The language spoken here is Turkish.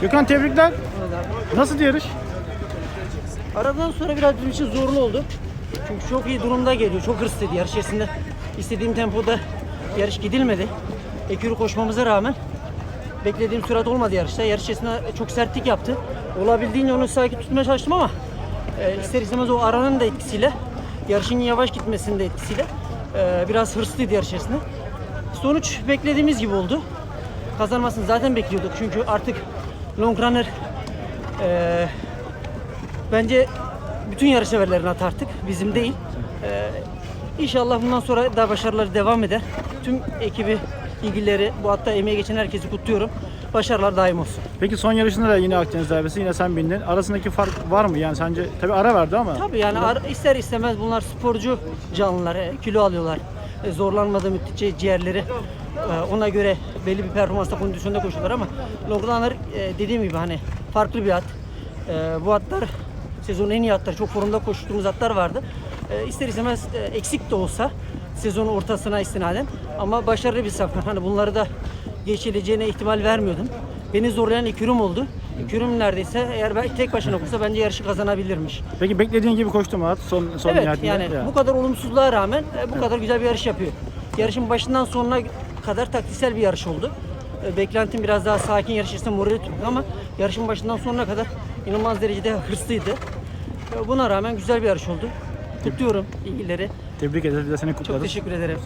Gökhan tebrikler. Nasıl yarış? Aradan sonra biraz bizim için zorlu oldu. Çünkü çok iyi durumda geliyor. Çok hırslıydı yarış içerisinde. istediğim tempoda yarış gidilmedi. Ekürü koşmamıza rağmen beklediğim sürat olmadı yarışta. Yarış içerisinde çok sertlik yaptı. Olabildiğince onu sakin tutmaya çalıştım ama e, ister istemez o aranın da etkisiyle yarışın yavaş gitmesinin de etkisiyle e, biraz hırslıydı yarış içerisinde. Sonuç beklediğimiz gibi oldu. Kazanmasını zaten bekliyorduk çünkü artık long runner e, Bence bütün yarış severlerin atı artık. Bizim değil. Ee, inşallah bundan sonra daha başarılar devam eder. Tüm ekibi, ilgilileri, bu hatta emeği geçen herkesi kutluyorum. Başarılar daim olsun. Peki son yarışında da yine Akdeniz derbisi yine sen bindin. Arasındaki fark var mı yani sence? Tabii ara verdi ama. Tabii yani ar- ister istemez bunlar sporcu canlılar, e, kilo alıyorlar. E, zorlanmadığı müddetçe ciğerleri e, ona göre belli bir performansta kondisyonda koşuyorlar ama long runner e, dediğim gibi hani farklı bir at. E, bu atlar sezonun en iyi atları, çok formda koştuğumuz atlar vardı. E, ister istemez e, eksik de olsa sezonun ortasına istinaden ama başarılı bir safkan. Hani bunları da geçileceğine ihtimal vermiyordum. Beni zorlayan ekürüm oldu. Ekürüm neredeyse eğer ben tek başına koşsa bence yarışı kazanabilirmiş. Peki beklediğin gibi koştu mu at son son Evet yani Ya. bu kadar olumsuzluğa rağmen e, bu kadar güzel bir yarış yapıyor. Yarışın başından sonuna kadar taktiksel bir yarış oldu. E, Beklentim biraz daha sakin yarış içerisinde morali tuttu ama yarışın başından sonuna kadar inanılmaz derecede hırslıydı. E, Buna rağmen güzel bir yarış oldu. Kutluyorum ilgileri. Tebrik ederiz. Bir de seni Çok kutladık. teşekkür ederim.